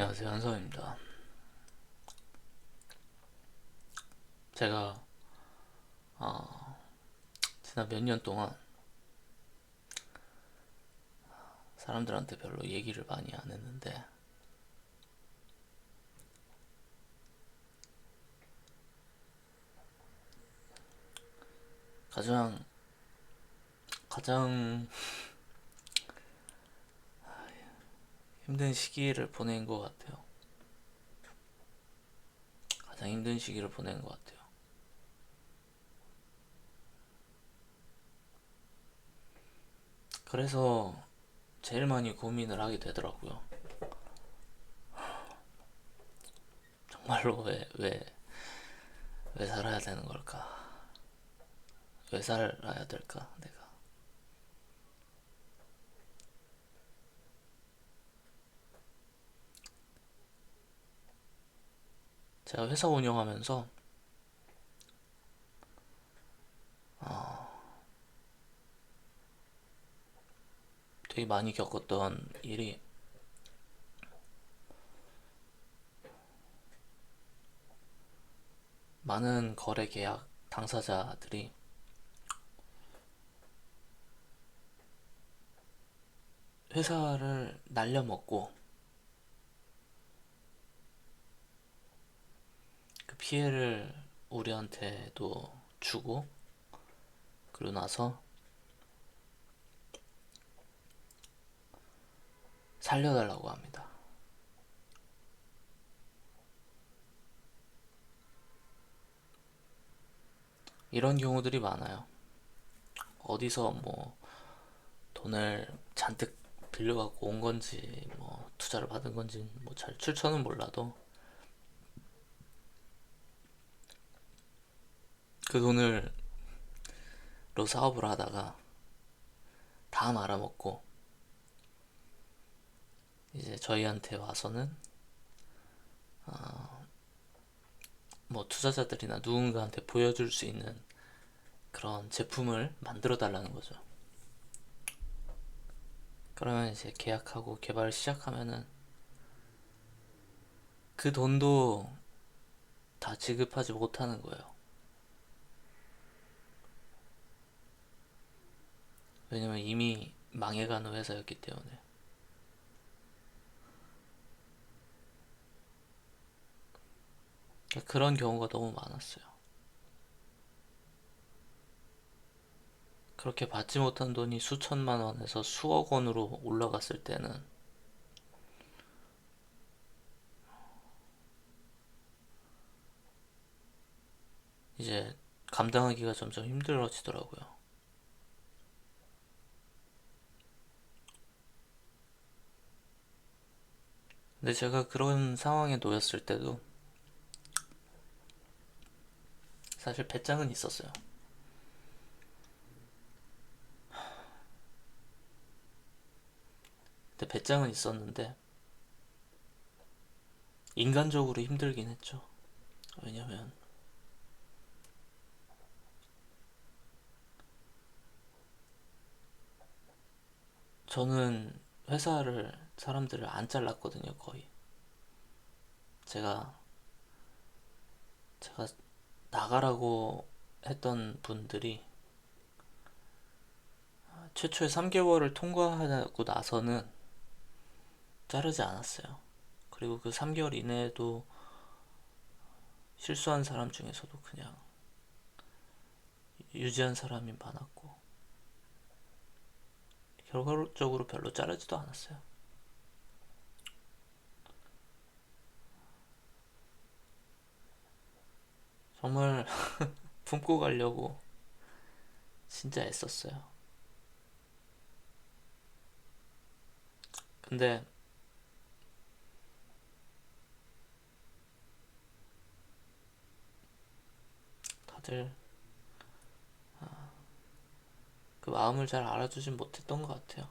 안녕하세요 한성입니다. 제가 어, 지난 몇 년 동안 사람들한테 별로 얘기를 많이 안 했는데 가장 가장 힘든 시기를 보낸 것 같아요. 가장 힘든 시기를 보낸 것 같아요. 그래서 제일 많이 고민을 하게 되더라고요. 정말로 왜, 왜, 왜 살아야 되는 걸까? 왜 살아야 될까, 내가? 제가 회사 운영하면서 되게 많이 겪었던 일이 많은 거래 계약 당사자들이 회사를 날려먹고 그 피해를 우리한테도 주고 그러고 나서 살려달라고 합니다. 이런 경우들이 많아요. 어디서 뭐 돈을 잔뜩 빌려갖고 온 건지 뭐 투자를 받은 건지 뭐 잘 출처는 몰라도 그 돈을 로 사업을 하다가 다 말아먹고 이제 저희한테 와서는 어, 뭐 투자자들이나 누군가한테 보여줄 수 있는 그런 제품을 만들어 달라는 거죠. 그러면 이제 계약하고 개발을 시작하면은 그 돈도 다 지급하지 못하는 거예요. 왜냐면 이미 망해가는 회사였기 때문에. 그런 경우가 너무 많았어요. 그렇게 받지 못한 돈이 수천만 원에서 수억 원으로 올라갔을 때는 이제 감당하기가 점점 힘들어지더라고요. 근데 제가 그런 상황에 놓였을 때도 사실 배짱은 있었어요. 근데 배짱은 있었는데 인간적으로 힘들긴 했죠. 왜냐면 저는 회사를 사람들을 안 잘랐거든요, 거의. 제가 제가 나가라고 했던 분들이 최초의 3개월을 통과하고 나서는 자르지 않았어요. 그리고 그 3개월 이내에도 실수한 사람 중에서도 그냥 유지한 사람이 많았고 결과적으로 별로 자르지도 않았어요. 정말 품고 가려고 진짜 애썼어요. 근데 다들 아, 그 마음을 잘 알아주진 못했던 것 같아요.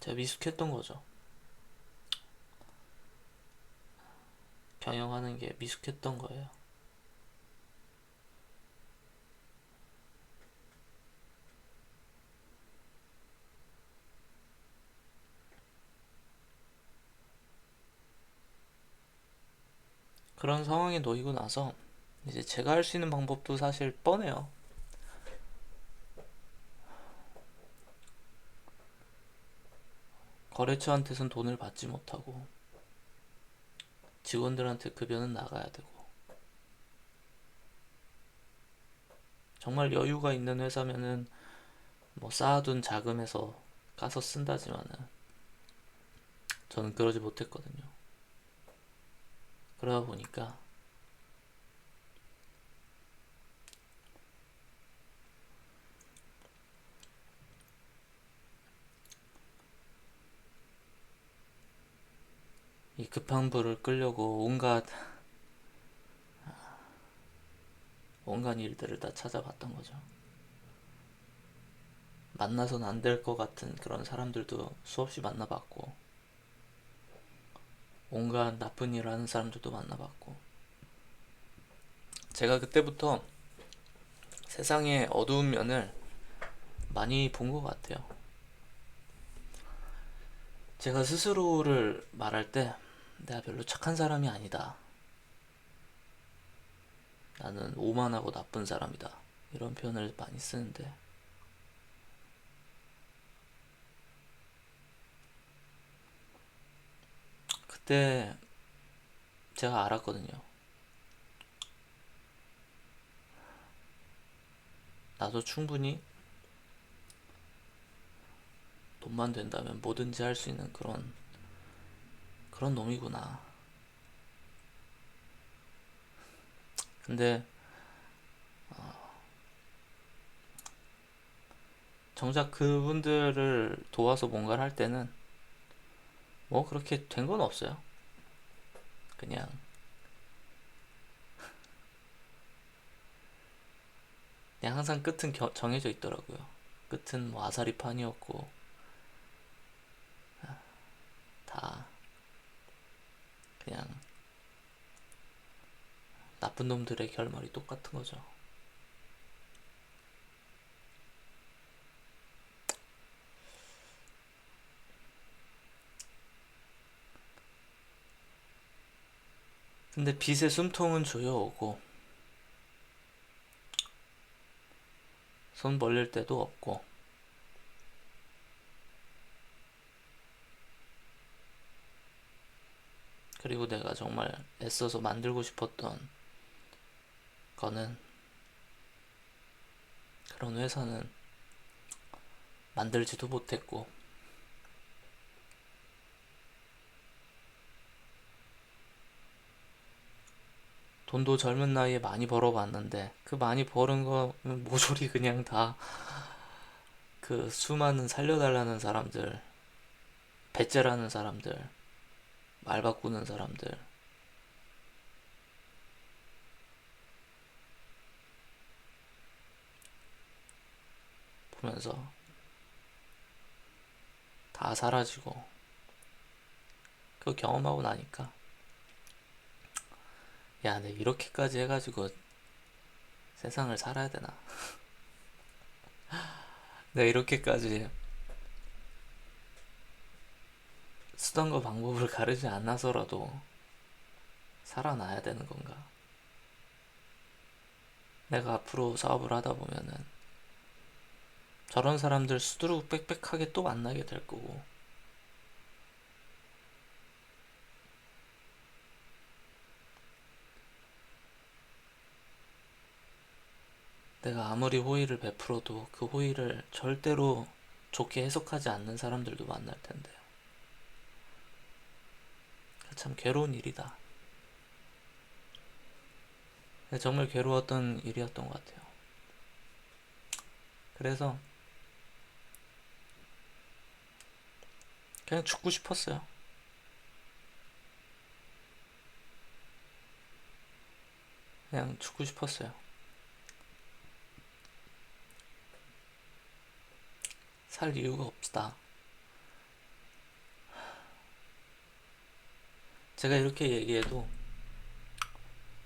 제가 미숙했던 거죠. 경영하는 게 미숙했던 거예요. 그런 상황에 놓이고 나서 이제 제가 할 수 있는 방법도 사실 뻔해요. 거래처한테선 돈을 받지 못하고 직원들한테 급여는 나가야 되고 정말 여유가 있는 회사면은 뭐 쌓아둔 자금에서 까서 쓴다지만은 저는 그러지 못했거든요. 그러다 보니까 이 급한 불을 끌려고 온갖 온갖 일들을 다 찾아봤던 거죠. 만나선 안 될 것 같은 그런 사람들도 수없이 만나봤고, 온갖 나쁜 일을 하는 사람들도 만나봤고, 제가 그때부터 세상의 어두운 면을 많이 본 것 같아요. 제가 스스로를 말할 때 내가 별로 착한 사람이 아니다. 나는 오만하고 나쁜 사람이다. 이런 표현을 많이 쓰는데 그때 제가 알았거든요. 나도 충분히 돈만 된다면 뭐든지 할 수 있는 그런 그런 놈이구나. 근데 어, 정작 그분들을 도와서 뭔가를 할 때는 뭐 그렇게 된 건 없어요. 그냥 그냥 항상 끝은 겨- 정해져 있더라고요. 끝은 뭐 아사리판이었고 다 그냥 나쁜 놈들의 결말이 똑같은 거죠. 근데 빛의 숨통은 조여오고 손 벌릴 때도 없고 그리고 내가 정말 애써서 만들고 싶었던 거는 그런 회사는 만들지도 못했고 돈도 젊은 나이에 많이 벌어봤는데 그 많이 버는 거 모조리 그냥 다 그 수많은 살려달라는 사람들 배째라는 사람들 말 바꾸는 사람들 보면서 다 사라지고 그거 경험하고 나니까 야, 내 이렇게까지 해가지고 세상을 살아야 되나? 내가 이렇게까지 수단과 방법을 가르지 않아서라도 살아나야 되는 건가? 내가 앞으로 사업을 하다 보면은 저런 사람들 수두룩 빽빽하게 또 만나게 될 거고 내가 아무리 호의를 베풀어도 그 호의를 절대로 좋게 해석하지 않는 사람들도 만날 텐데요. 참 괴로운 일이다. 정말 괴로웠던 일이었던 것 같아요. 그래서 그냥 죽고 싶었어요. 그냥 죽고 싶었어요. 살 이유가 없다. 제가 이렇게 얘기해도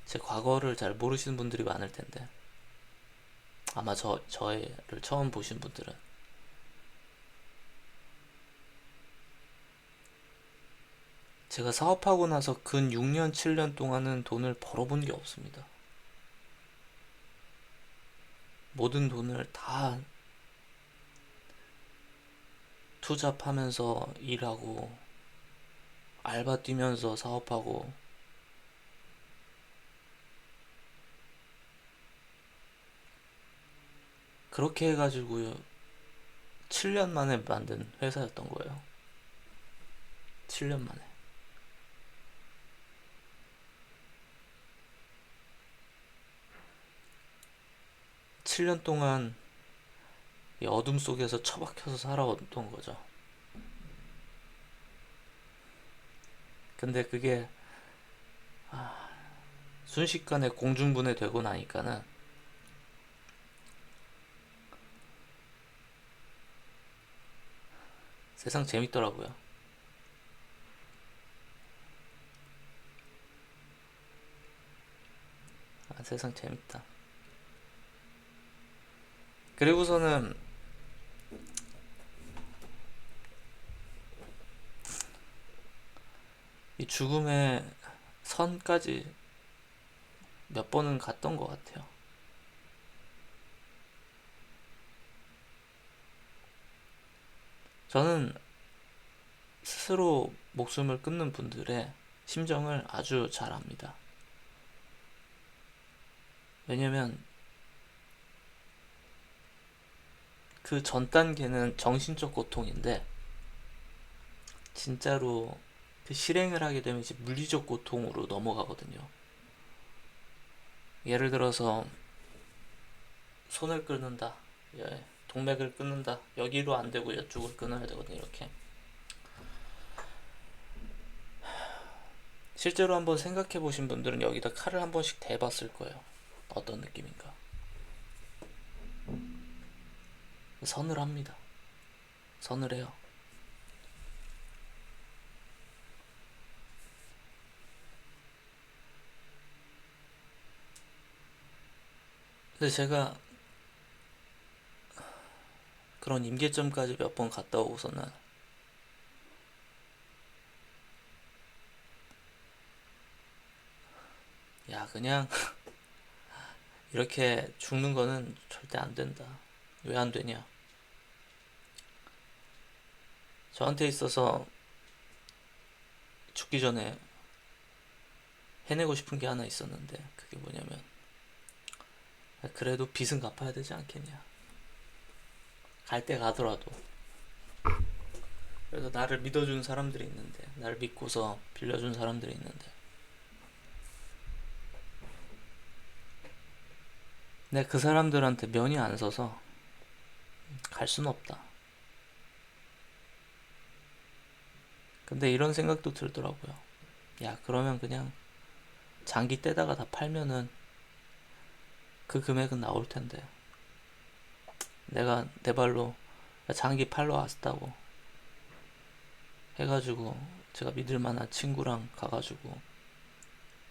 제 과거를 잘 모르시는 분들이 많을 텐데 아마 저 저를 처음 보신 분들은 제가 사업하고 나서 근 6년, 7년 동안은 돈을 벌어본 게 없습니다. 모든 돈을 다 투잡하면서 일하고 알바 뛰면서 사업하고 그렇게 해가지고 7년 만에 만든 회사였던 거예요. 7년 만에. 7년 동안 이 어둠 속에서 처박혀서 살아왔던 거죠. 근데 그게 아, 순식간에 공중분해 되고 나니까는 세상 재밌더라고요. 아, 세상 재밌다. 그리고서는 이 죽음의 선까지 몇 번은 갔던 것 같아요. 저는 스스로 목숨을 끊는 분들의 심정을 아주 잘 압니다. 왜냐면 그 전 단계는 정신적 고통인데 진짜로 그 실행을 하게 되면 이제 물리적 고통으로 넘어가거든요. 예를 들어서 손을 끊는다. 예, 동맥을 끊는다. 여기로 안 되고 이쪽을 끊어야 되거든요. 이렇게. 실제로 한번 생각해 보신 분들은 여기다 칼을 한 번씩 대봤을 거예요. 어떤 느낌인가. 선을 합니다. 선을 해요. 근데 제가 그런 임계점까지 몇 번 갔다 오고서는 야 그냥 이렇게 죽는 거는 절대 안 된다. 왜 안 되냐? 저한테 있어서 죽기 전에 해내고 싶은 게 하나 있었는데 그게 뭐냐면 그래도 빚은 갚아야 되지 않겠냐. 갈 때 가더라도. 그래서 나를 믿어준 사람들이 있는데, 나를 믿고서 빌려준 사람들이 있는데, 내가 그 사람들한테 면이 안 서서 갈 수는 없다. 근데 이런 생각도 들더라고요. 야, 그러면 그냥 장기 떼다가 다 팔면은 그 금액은 나올 텐데. 내가 내 발로 장기 팔러 왔다고 해가지고 제가 믿을 만한 친구랑 가가지고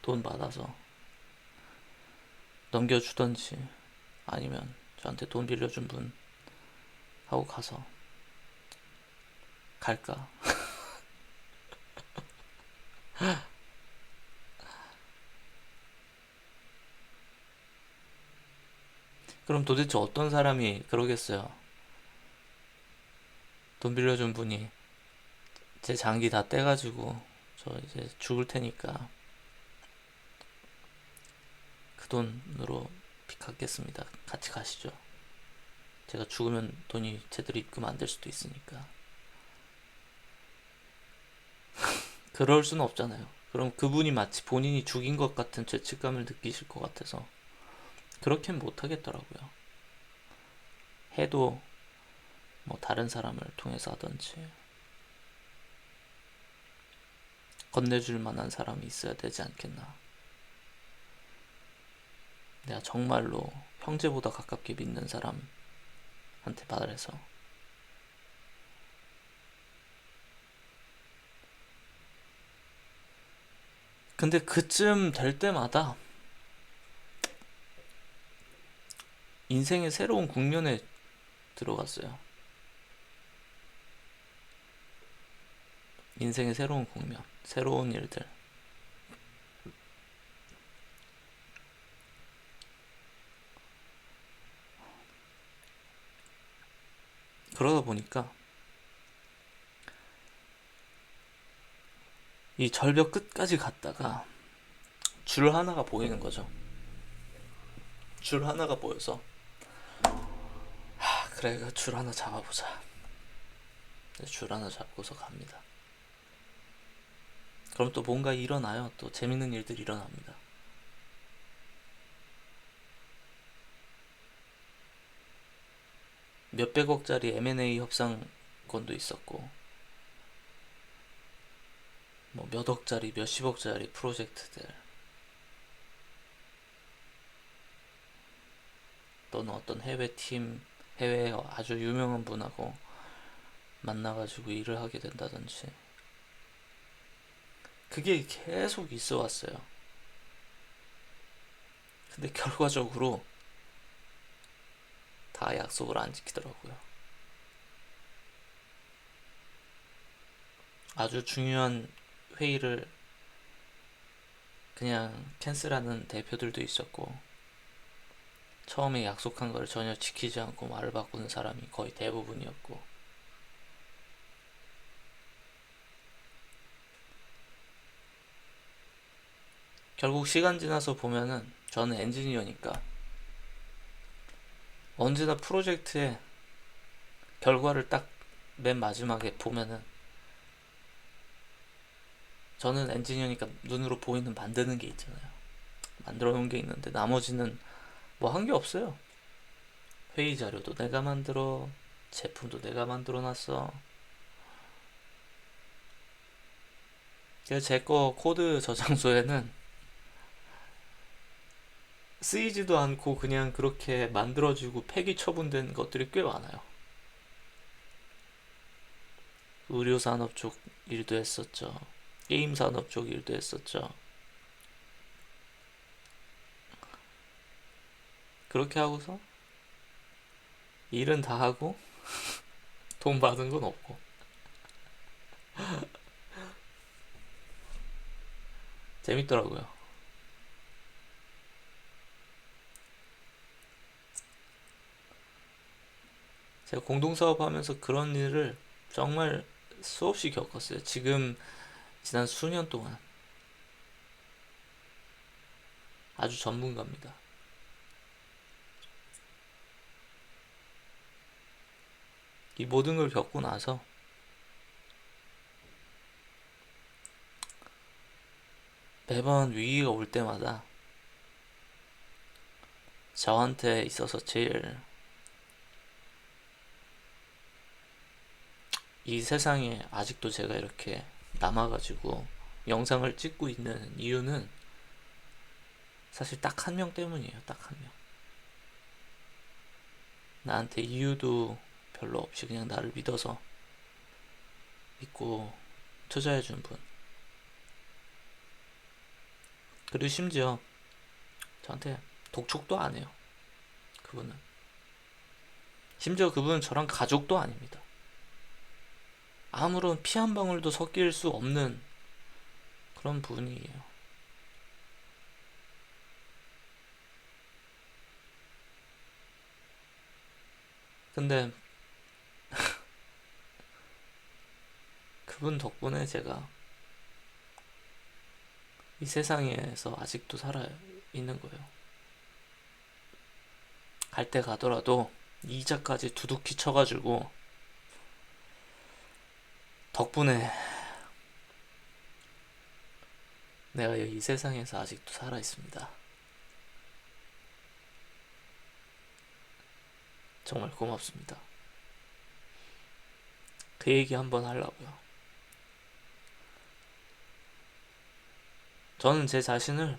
돈 받아서 넘겨주던지 아니면 저한테 돈 빌려준 분 하고 가서 갈까? 그럼 도대체 어떤 사람이 그러겠어요? 돈 빌려준 분이 제 장기 다 떼가지고 저 이제 죽을 테니까 그 돈으로 빚 갚겠습니다. 같이 가시죠. 제가 죽으면 돈이 제대로 입금 안 될 수도 있으니까. 그럴 수는 없잖아요. 그럼 그분이 마치 본인이 죽인 것 같은 죄책감을 느끼실 것 같아서 그렇게는 못 하겠더라고요. 해도 뭐 다른 사람을 통해서 하든지 건네줄 만한 사람이 있어야 되지 않겠나. 내가 정말로 형제보다 가깝게 믿는 사람한테 말해서 근데 그쯤 될 때마다 인생의 새로운 국면에 들어갔어요. 인생의 새로운 국면, 새로운 일들. 그러다 보니까 이 절벽 끝까지 갔다가 줄 하나가 보이는 거죠. 줄 하나가 보여서 하, 그래 그줄 하나 잡아보자. 줄 하나 잡고서 갑니다. 그럼 또 뭔가 일어나요. 또 재밌는 일들이 일어납니다. 몇백억짜리 M&A 협상권도 있었고, 뭐 몇억짜리, 몇십억짜리 프로젝트들, 또는 어떤 해외 팀, 해외 아주 유명한 분하고 만나가지고 일을 하게 된다든지, 그게 계속 있어 왔어요. 근데 결과적으로 다 약속을 안 지키더라고요. 아주 중요한 회의를 그냥 캔슬하는 대표들도 있었고, 처음에 약속한 걸 전혀 지키지 않고 말을 바꾸는 사람이 거의 대부분이었고, 결국 시간 지나서 보면은 저는 엔지니어니까 언제나 프로젝트의 결과를 딱 맨 마지막에 보면은 저는 엔지니어니까 눈으로 보이는 만드는 게 있잖아요. 만들어 놓은 게 있는데 나머지는 뭐 한 게 없어요. 회의 자료도 내가 만들어, 제품도 내가 만들어 놨어. 제 거 코드 저장소에는 쓰이지도 않고 그냥 그렇게 만들어지고 폐기 처분된 것들이 꽤 많아요. 의료 산업 쪽 일도 했었죠. 게임 산업 쪽 일도 했었죠. 그렇게 하고서 일은 다 하고 돈 받은 건 없고 재밌더라고요. 제가 공동사업 하면서 그런 일을 정말 수없이 겪었어요. 지금 지난 수년 동안 아주 전문가입니다. 이 모든 걸 겪고 나서 매번 위기가 올 때마다 저한테 있어서 제일 이 세상에 아직도 제가 이렇게 남아가지고 영상을 찍고 있는 이유는 사실 딱 한 명 때문이에요. 딱 한 명. 나한테 이유도 별로 없이 그냥 나를 믿어서 믿고 투자해 준 분. 그리고 심지어 저한테 독촉도 안 해요. 그분은. 심지어 그분은 저랑 가족도 아닙니다. 아무런 피 한 방울도 섞일 수 없는 그런 분이에요. 근데 그분 덕분에 제가 이 세상에서 아직도 살아 있는 거예요. 갈 때 가더라도 이자까지 두둑히 쳐가지고 덕분에 내가 이 세상에서 아직도 살아 있습니다. 정말 고맙습니다. 그 얘기 한번 하려고요. 저는 제 자신을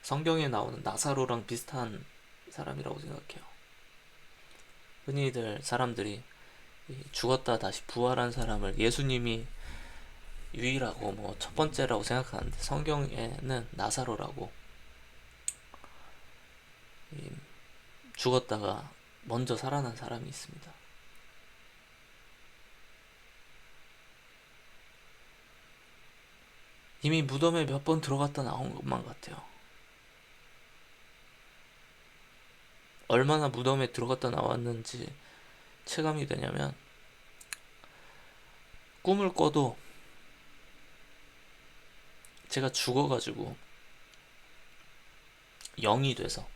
성경에 나오는 나사로랑 비슷한 사람이라고 생각해요. 흔히들 사람들이 죽었다 다시 부활한 사람을 예수님이 유일하고 뭐 첫 번째라고 생각하는데 성경에는 나사로라고 죽었다가 먼저 살아난 사람이 있습니다. 이미 무덤에 몇 번 들어갔다 나온 것만 같아요. 얼마나 무덤에 들어갔다 나왔는지 체감이 되냐면 꿈을 꿔도 제가 죽어가지고 영이 돼서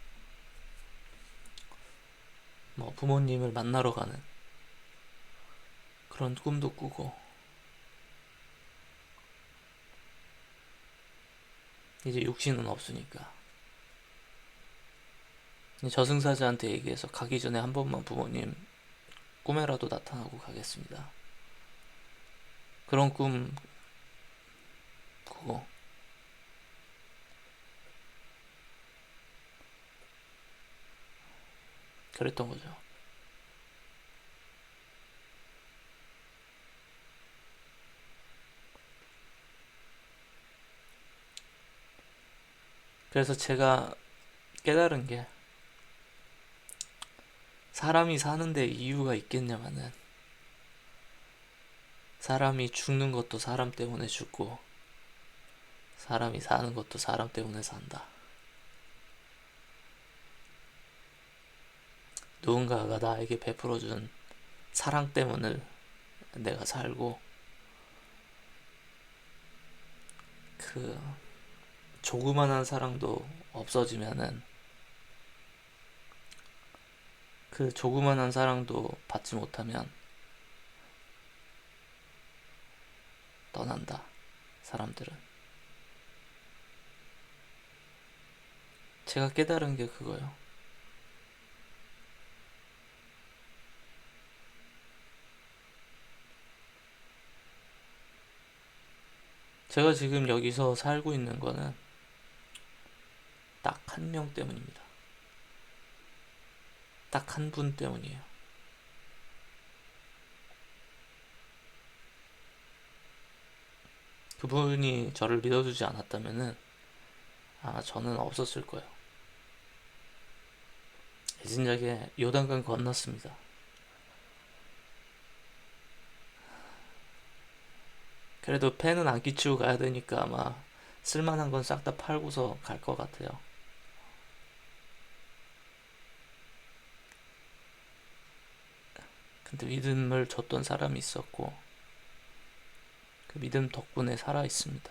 뭐 부모님을 만나러 가는 그런 꿈도 꾸고 이제 육신은 없으니까 저승사자한테 얘기해서 가기 전에 한 번만 부모님 꿈에라도 나타나고 가겠습니다. 그런 꿈 꾸고 그랬던 거죠. 그래서 제가 깨달은 게 사람이 사는데 이유가 있겠냐마는 사람이 죽는 것도 사람 때문에 죽고 사람이 사는 것도 사람 때문에 산다. 누군가가 나에게 베풀어준 사랑 때문에 내가 살고 그 조그만한 사랑도 없어지면은 그 조그만한 사랑도 받지 못하면 떠난다. 사람들은. 제가 깨달은 게 그거예요. 제가 지금 여기서 살고 있는 거는 딱 한 명 때문입니다. 딱 한 분 때문이에요. 그분이 저를 믿어주지 않았다면은 아 저는 없었을 거예요. 진작에 요단강 건넜습니다. 그래도 펜은 안 끼치고 가야 되니까 아마 쓸만한 건 싹 다 팔고서 갈 것 같아요. 근데 믿음을 줬던 사람이 있었고, 그 믿음 덕분에 살아 있습니다.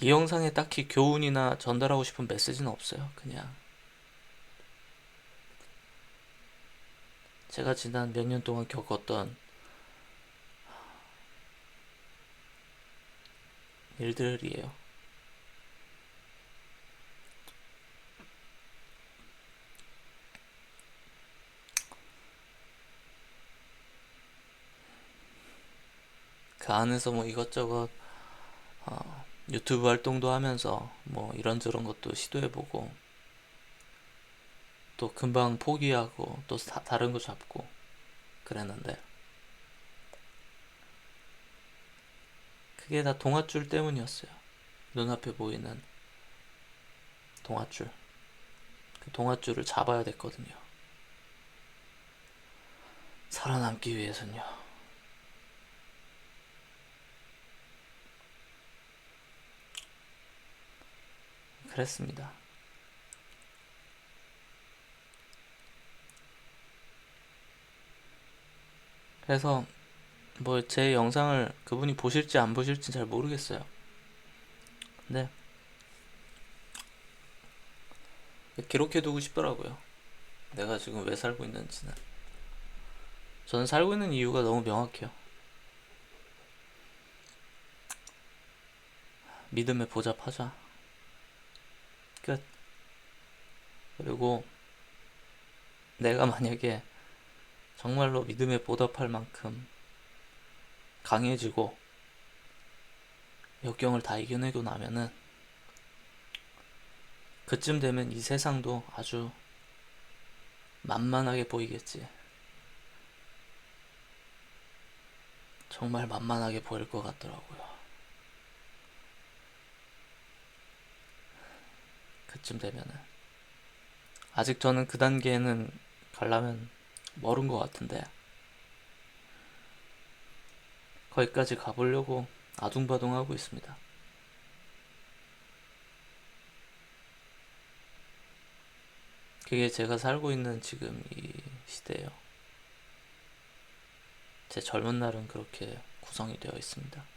이 영상에 딱히 교훈이나 전달하고 싶은 메시지는 없어요. 그냥 제가 지난 몇 년 동안 겪었던 일들이에요. 그 안에서 뭐 이것저것 어, 유튜브 활동도 하면서 뭐 이런저런 것도 시도해보고 또 금방 포기하고 또 다, 다른 거 잡고 그랬는데 그게 다 동아줄 때문이었어요. 눈앞에 보이는 동아줄. 그 동아줄을 잡아야 됐거든요. 살아남기 위해서는요. 그랬습니다. 그래서 뭐 제 영상을 그분이 보실지 안 보실지 잘 모르겠어요. 근데 기록해두고 싶더라고요. 내가 지금 왜 살고 있는지는. 저는 살고 있는 이유가 너무 명확해요. 믿음에 보잡하자. 끝. 그리고 내가 만약에 정말로 믿음에 보답할 만큼 강해지고 역경을 다 이겨내고 나면은 그쯤 되면 이 세상도 아주 만만하게 보이겠지. 정말 만만하게 보일 것 같더라고요. 그쯤 되면은. 아직 저는 그 단계에는 가려면 멀은 것 같은데. 거기까지 가보려고 아둥바둥하고 있습니다. 그게 제가 살고 있는 지금 이 시대예요. 제 젊은 날은 그렇게 구성이 되어 있습니다.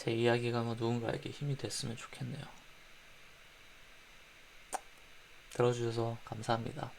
제 이야기가 뭐 누군가에게 힘이 됐으면 좋겠네요. 들어주셔서 감사합니다.